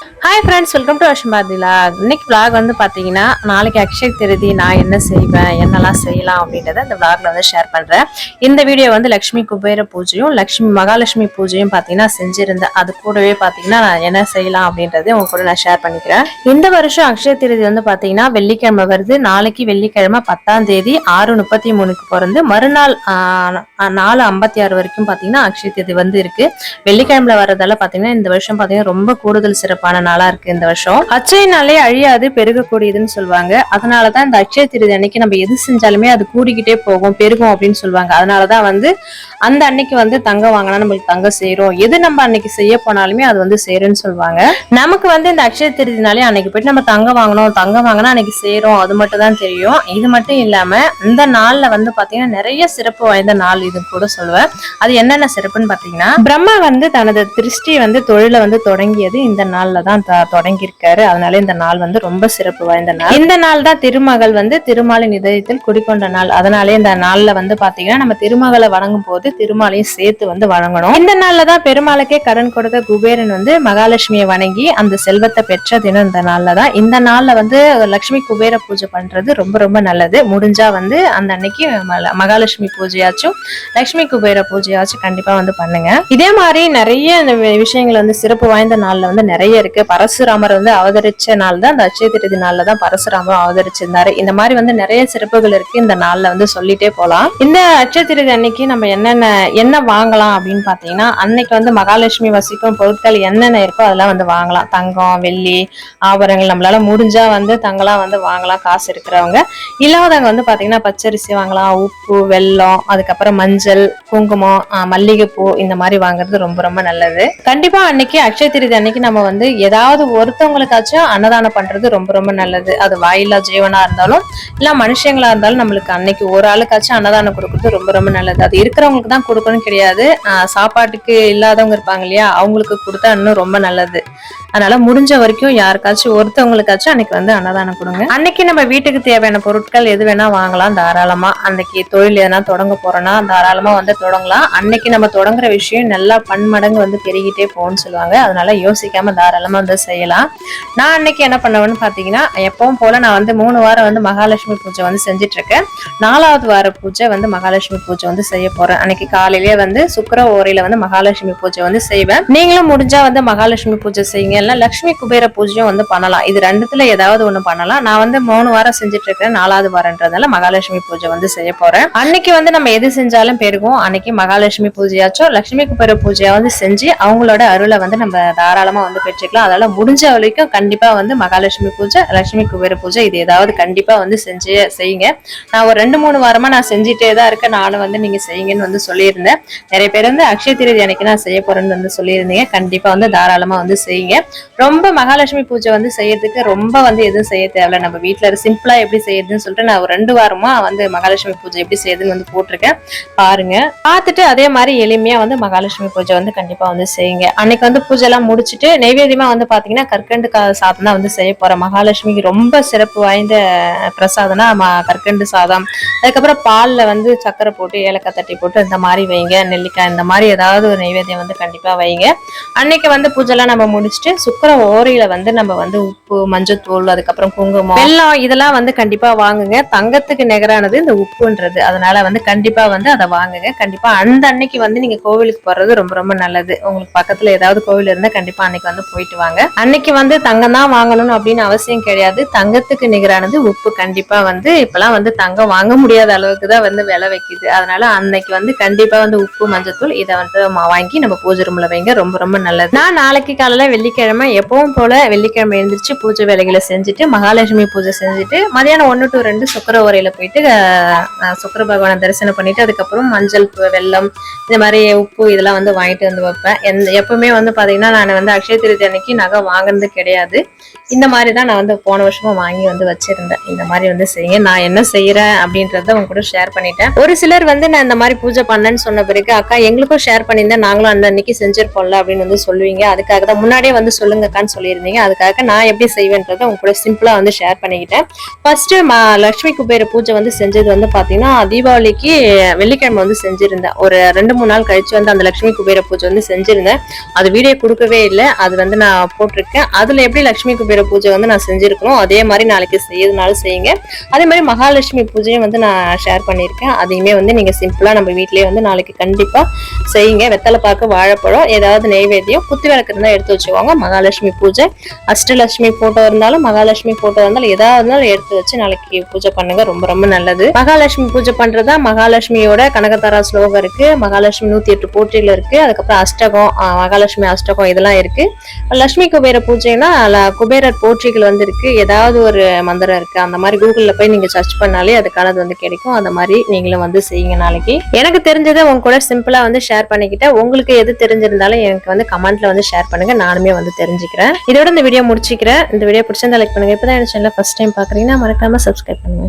Hi friends welcome to Ashmathila இன்னைக்கு vlog வந்து பார்த்தீங்கன்னா நாளைக்கு அக்ஷய் திருதி நான் என்ன செய்வேன் என்னெல்லாம் செய்யலாம் அப்படின்றத இந்த vlogல வந்து ஷேர் பண்ணுறேன் இந்த வீடியோ வந்து லக்ஷ்மி குபேர பூஜையும் லக்ஷ்மி மகாலட்சுமி பூஜையும் பார்த்தீங்கன்னா செஞ்சிருந்தேன். அது கூடவே பார்த்தீங்கன்னா நான் என்ன செய்யலாம் அப்படின்றத உங்க கூட நான் ஷேர் பண்ணிக்கிறேன். இந்த வருஷம் அக்ஷய திருதி வந்து பார்த்தீங்கன்னா வெள்ளிக்கிழமை வருது. நாளைக்கு வெள்ளிக்கிழமை பத்தாம் தேதி ஆறு முப்பத்தி மூணுக்கு பிறந்து மறுநாள் நாலு ஐம்பத்தி ஆறு வரைக்கும் பார்த்தீங்கன்னா அக்ஷய திருதி வந்து இருக்கு. வெள்ளிக்கிழமை வர்றதால பார்த்தீங்கன்னா இந்த வருஷம் பார்த்தீங்கன்னா ரொம்ப கூடுதல் சிறப்பான நாளா இருக்கு இந்த வருஷம். அச்சய நாளே அழியாது பெருகக்கூடியதுன்னு சொல்லுவாங்க. அதனாலதான் இந்த அச்சய திருதி அன்னைக்கு நம்ம எது செஞ்சாலுமே அது கூடிக்கிட்டே போகும் பெருகும் அப்படின்னு சொல்லுவாங்க. அதனாலதான் வந்து அந்த அன்னைக்கு வந்து தங்கம் வாங்கினா நம்மளுக்கு தங்கம் சேரும். எது நம்ம அன்னைக்கு செய்ய போனாலுமே அது வந்து சேரும்னு சொல்லுவாங்க. நமக்கு வந்து இந்த அக்ஷய திருதினாலே அன்னைக்கு போயிட்டு நம்ம தங்கம் வாங்கணும் தங்கம் வாங்கினா அன்னைக்கு சேரும். அது மட்டும் தான் தெரியும். இது மட்டும் இல்லாம இந்த நாள்ல வந்து பாத்தீங்கன்னா நிறைய சிறப்பு வாய்ந்த நாள் இது கூட சொல்லுவேன். அது என்னென்ன சிறப்புன்னு பாத்தீங்கன்னா பிரம்மா வந்து தனது திருஷ்டி வந்து தொழில வந்து தொடங்கியது இந்த நாள்ல தான் தொடங்கியிருக்காரு. அதனால இந்த நாள் வந்து ரொம்ப சிறப்பு வாய்ந்த நாள். இந்த நாள் தான் திருமகள் வந்து திருமாலின் இதயத்தில் குடிக்கொண்ட நாள். அதனாலே இந்த நாள்ல வந்து பாத்தீங்கன்னா நம்ம திருமகளை வணங்கும் போது திருமாலையும் சேர்த்து வந்து வணங்கணும். இந்த நாள்ல தான் பெருமாளுக்கே கடன் கொடுத்த குபேரன் வந்து மகாலட்சுமியை வணங்கி அந்த செல்வத்தை பெற்ற தினம் இந்த நாள்ல தான். இந்த நாள்ல வந்து லட்சுமி குபேர பூஜை பண்றது ரொம்ப ரொம்ப நல்லது. முடிஞ்சா வந்து அந்த அன்னைக்கு மல- மகாலட்சுமி பூஜையாச்சும் லட்சுமி குபேர பூஜையாச்சும் கண்டிப்பா வந்து பண்ணுங்க. இதே மாதிரி நிறைய விஷயங்கள் வந்து சிறப்பு வாய்ந்த நாள்ல வந்து நிறைய இருக்கு. பரசுராமர் வந்து அவதரிச்ச நாள் தான் அந்த அச்சய திருதி நாள்ல தான் பரசுராமர் அவதரிச்சிருந்தாரு. இந்த மாதிரி வந்து நிறைய சிறப்புகள் இருக்கு. இந்த நாள்ல வந்து சொல்லிட்டே போலாம். இந்த அச்சய திருதி அன்னைக்கு நம்ம என்னென்ன என்ன வாங்கலாம் அப்படின்னு பாத்தீங்கன்னா அன்னைக்கு வந்து மகாலட்சுமி வசிக்கும் பொருட்கள் என்னென்ன இருக்கோ அதெல்லாம் வந்து வாங்கலாம். தங்கம் வெள்ளி ஆபரணங்கள் நம்மளால முடிஞ்சா வந்து தங்கலாம் வந்து வாங்கலாம். காசு இருக்கிறவங்க. இல்லாதவங்க வந்து பாத்தீங்கன்னா பச்சரிசி வாங்கலாம். உப்பு வெல்லம் அதுக்கப்புறம் மஞ்சள் குங்குமம் மல்லிகைப்பூ இந்த மாதிரி வாங்குறது ரொம்ப ரொம்ப நல்லது. கண்டிப்பா அன்னைக்கு அக்ஷய திருதி அன்னைக்கு நம்ம வந்து ஏதாவது ஒருத்தவங்களுக்காச்சும் அன்னதானம் பண்றது ரொம்ப ரொம்ப நல்லது. அது வாயில்லா ஜீவனா இருந்தாலும் இல்ல மனுஷங்களா இருந்தாலும் நம்மளுக்கு அன்னைக்கு ஒரு ஆளுக்காச்சும் அன்னதானம் கொடுக்கறது ரொம்ப ரொம்ப நல்லது. அது இருக்கிறவங்களுக்கு தான் கொடுக்கணும் கிடையாது. சாப்பாட்டுக்கு இல்லாதவங்க இருப்பாங்க இல்லையா? அவங்களுக்கு கொடுத்தா இன்னும் ரொம்ப நல்லது. அதனால முடிஞ்ச வரைக்கும் யாருக்காச்சும் ஒருத்தவங்களுக்காச்சும் அன்னைக்கு வந்து அன்னதானம் கொடுங்க. அன்னைக்கு நம்ம வீட்டுக்கு தேவையான பொருட்கள் எது வேணா வாங்கலாம். தாராளமா அன்னைக்கு தொழில் எதனா தொடங்க போறோம்னா தாராளமா வந்து தொடங்கலாம். அன்னைக்கு நம்ம தொடங்குற விஷயம் நல்லா பன்மடங்கு வந்து பெருகிட்டே போகும்னு சொல்லுவாங்க. அதனால யோசிக்காம தாராளமா வந்து செய்யலாம். நான் அன்னைக்கு என்ன பண்ணுவேன்னு பாத்தீங்கன்னா எப்பவும் போல நான் வந்து மூணு வாரம் வந்து மகாலட்சுமி பூஜை வந்து செஞ்சுட்டு இருக்கேன் நாலாவது வார பூஜை வந்து மகாலட்சுமி பூஜை வந்து செய்ய போறேன். அன்னைக்கு காலையிலேயே வந்து சுக்கர ஓரையில வந்து மகாலட்சுமி பூஜை வந்து செய்வேன். நீங்களும் முடிஞ்சா வந்து மகாலட்சுமி பூஜை செய்யுங்க. இல்லைன்னா லக்ஷ்மி குபேர பூஜையும் வந்து பண்ணலாம். இது ரெண்டுத்துல ஏதாவது ஒண்ணு பண்ணலாம். நான் வந்து மூணு வாரம் செஞ்சுட்டு இருக்கேன் நாலாவது வாரம்ன்றதால மகாலட்சுமி பூஜை வந்து செய்ய போறேன். அன்னைக்கு வந்து நம்ம எது செஞ்சாலும் பெருகும் அன்னைக்கு மகாலட்சுமி பூஜையாச்சும் லட்சுமி குபேர பூஜையா வந்து செஞ்சு அவங்களோட அருளை வந்து நம்ம தாராளமா வந்து பெற்றுக்கலாம். அதனால முடிஞ்ச வரைக்கும் கண்டிப்பா வந்து மகாலட்சுமி பூஜை லட்சுமி குபேர பூஜை இது ஏதாவது கண்டிப்பா வந்து செஞ்சு செய்யுங்க. நான் ஒரு ரெண்டு மூணு வாரமா நான் செஞ்சுட்டே தான் இருக்கேன். நானும் வந்து நீங்க செய்யுங்கன்னு வந்து சொல்லியிருந்தேன். நிறைய பேர் வந்து அக்ஷய திருதி அன்னைக்கு நான் செய்ய போறேன்னு வந்து சொல்லியிருந்தீங்க. கண்டிப்பா வந்து தாராளமா வந்து செய்யுங்க. ரொம்ப மகாலட்சுமி பூஜை வந்து செய்யறதுக்கு ரொம்ப வந்து எதுவும் செய்ய தேவையில்ல. நம்ம வீட்டில் சிம்பிளா எப்படி செய்யறதுன்னு சொல்லிட்டு நான் ஒரு ரெண்டு வாரமா வந்து மகாலட்சுமி பூஜை எப்படி செய்யுதுன்னு வந்து போட்டிருக்கேன். பாருங்க. பார்த்துட்டு அதே மாதிரி எளிமையா வந்து மகாலட்சுமி பூஜை வந்து கண்டிப்பா வந்து செய்யுங்க. அன்னைக்கு வந்து பூஜை எல்லாம் முடிச்சுட்டு நைவேத்தியமா வந்து பாத்தீங்கன்னா கற்கண்டு கா- சாதம் தான் வந்து செய்ய போறேன். மகாலட்சுமிக்கு ரொம்ப சிறப்பு வாய்ந்த பிரசாதம்னா ம- கற்கண்டு சாதம். அதுக்கப்புறம் பால்ல வந்து சக்கரை போட்டு ஏலக்காய் தட்டி போட்டு இந்த மாதிரி வைங்க. நெல்லிக்காய் இந்த மாதிரி ஏதாவது ஒரு நைவேத்தியம் வந்து கண்டிப்பா வைங்க. அன்னைக்கு வந்து பூஜைலாம் நம்ம முடிச்சுட்டு சுக்கர ஓரையில வந்து நம்ம வந்து உப்பு மஞ்சத்தூள் அதுக்கப்புறம் குங்குமம் எல்லாம் இதெல்லாம் வந்து கண்டிப்பா வாங்குங்க. தங்கத்துக்கு நிகரானது இந்த உப்புன்றது. அதனால வந்து கண்டிப்பா வந்து அதை வாங்குங்க. கண்டிப்பா அந்த அன்னைக்கு வந்து நீங்க கோவிலுக்கு போறது ரொம்ப ரொம்ப நல்லது. உங்களுக்கு பக்கத்துல ஏதாவது கோவில் இருந்தா கண்டிப்பா அன்னைக்கு வந்து போயிட்டு வாங்க. அன்னைக்கு வந்து தங்கம் தான் வாங்கணும் அப்படின்னு அவசியம் கிடையாது. தங்கத்துக்கு நிகரானது உப்பு. கண்டிப்பா வந்து இப்பெல்லாம் வந்து தங்கம் வாங்க முடியாத அளவுக்கு தான் வந்து விலை வைக்குது. அதனால அன்னைக்கு வந்து கண்டிப்பா வந்து உப்பு மஞ்சத்தூள் இதை வந்து வாங்கி நம்ம பூஜை ரூம்ல வைங்க. ரொம்ப ரொம்ப நல்லது. நான் நாளைக்கு காலையில வெள்ளிக்கிழமை எப்பவும் போல வெள்ளிக்கிழமை எழுந்திரிச்சு பூஜை வேலைகளை செஞ்சுட்டு மகாலட்சுமி பூஜை செஞ்சுட்டு மதியானம் ஒன்று டு ரெண்டு சுக்கர உரையில போயிட்டு சுக்கர பகவானை தரிசனம் பண்ணிட்டு அதுக்கப்புறம் மஞ்சள் வெள்ளம் இந்த மாதிரி உப்பு இதெல்லாம் வந்து வாங்கிட்டு வந்து வைப்பேன். எந்த எப்பவுமே வந்து பார்த்தீங்கன்னா நான் வந்து அக்ஷய திருத்தி அன்னைக்கு நகை வாங்குறது கிடையாது. இந்த மாதிரி தான் நான் வந்து போன வருஷமா வாங்கி வந்து வச்சிருந்தேன். இந்த மாதிரி வந்து செய்யுங்க. நான் என்ன செய்யறேன் அப்படின்றத உங்க கூட ஷேர் பண்ணிட்டேன். ஒரு சிலர் வந்து நான் இந்த மாதிரி பூஜை பண்ணேன்னு சொன்ன பிறகு அக்கா எங்களுக்கும் ஷேர் பண்ணியிருந்தேன் நாங்களும் அந்த அன்னைக்கு செஞ்சிருப்போம்ல அப்படின்னு வந்து சொல்லுவீங்க. அதுக்காக தான் முன்னாடியே வந்து சொல்லுங்கக்கான்னு சொல்லியிருந்தீங்க. அதுக்காக நான் எப்படி செய்வேன்றதை உங்க கூட சிம்பிளா வந்து ஷேர் பண்ணிக்கிட்டேன். ஃபர்ஸ்ட் லட்சுமி குபேர பூஜை வந்து செஞ்சது வந்து பாத்தீங்கன்னா தீபாவளிக்கு வெள்ளிக்கிழமை வந்து செஞ்சிருந்தேன். ஒரு ரெண்டு மூணு நாள் கழிச்சு வந்து அந்த லட்சுமி குபேர பூஜை வந்து செஞ்சிருந்தேன். அது வீடியோ கொடுக்கவே இல்லை. அது வந்து நான் போட்டிருக்கேன். அதுல எப்படி லட்சுமி குபேர பூஜை வந்து நான் செஞ்சிருக்கணும் அதே மாதிரி நாளைக்கு செய்யறதுனாலும் செய்யுங்க. அதே மாதிரி மகாலட்சுமி பூஜையும் வந்து நான் ஷேர் பண்ணியிருக்கேன். அதையுமே வந்து நீங்க சிம்பிளா நம்ம வீட்லயே வந்து நாளைக்கு கண்டிப்பா செய்யுங்க. வெத்தலை பார்க்க வாழைப்பழம் ஏதாவது நெய்வேத்தியம் குத்தி விளக்கு இருந்தா எடுத்து வச்சுக்கோங்க. மகாலட்சுமி பூஜை அஷ்டலட்சுமி போட்டோ இருந்தாலும் மகாலட்சுமி போட்டோ இருந்தாலும் ஏதாவது இருந்தாலும் எடுத்து வச்சு நாளைக்கு பூஜை பண்ணுங்க. ரொம்ப ரொம்ப நல்லது. மகாலட்சுமி பூஜை பண்றதா மகாலட்சுமியோட கனகதாரா ஸ்லோகம் இருக்கு. மகாலட்சுமி நூத்தி எட்டு போட்டியில இருக்கு. அதுக்கப்புறம் அஷ்டகம் மகாலட்சுமி அஷ்டகம் இதெல்லாம் இருக்கு. லட்சுமி குபேர பூஜைனா குபேரர் போற்றிகள் வந்து இருக்கு. ஏதாவது ஒரு மந்திரம் இருக்கு. அந்த மாதிரி கூகுள்ல போய் நீங்க சர்ச் பண்ணாலே அதுக்கானது வந்து கிடைக்கும். அந்த மாதிரி நீங்களும் வந்து செய்யுங்க நாளைக்கு. எனக்கு தெரிஞ்சதை உங்க கூட சிம்பிளா வந்து ஷேர் பண்ணிக்கிட்டேன். உங்களுக்கு எது தெரிஞ்சிருந்தாலும் எனக்கு வந்து கமெண்ட்ல வந்து ஷேர் பண்ணுங்க. நானுமே வந்து தெரிஞ்சுக்கிறேன். இதோட இந்த வீடியோ முடிச்சுக்கிறேன். இந்த வீடியோ பிடிச்சிருந்தா லைக் பண்ணுங்க. இப்பதான் என்ன சேனல் ஃபர்ஸ்ட் டைம் பார்க்குறீங்கன்னா மறக்காம சப்ஸ்கிரைப் பண்ணுங்க.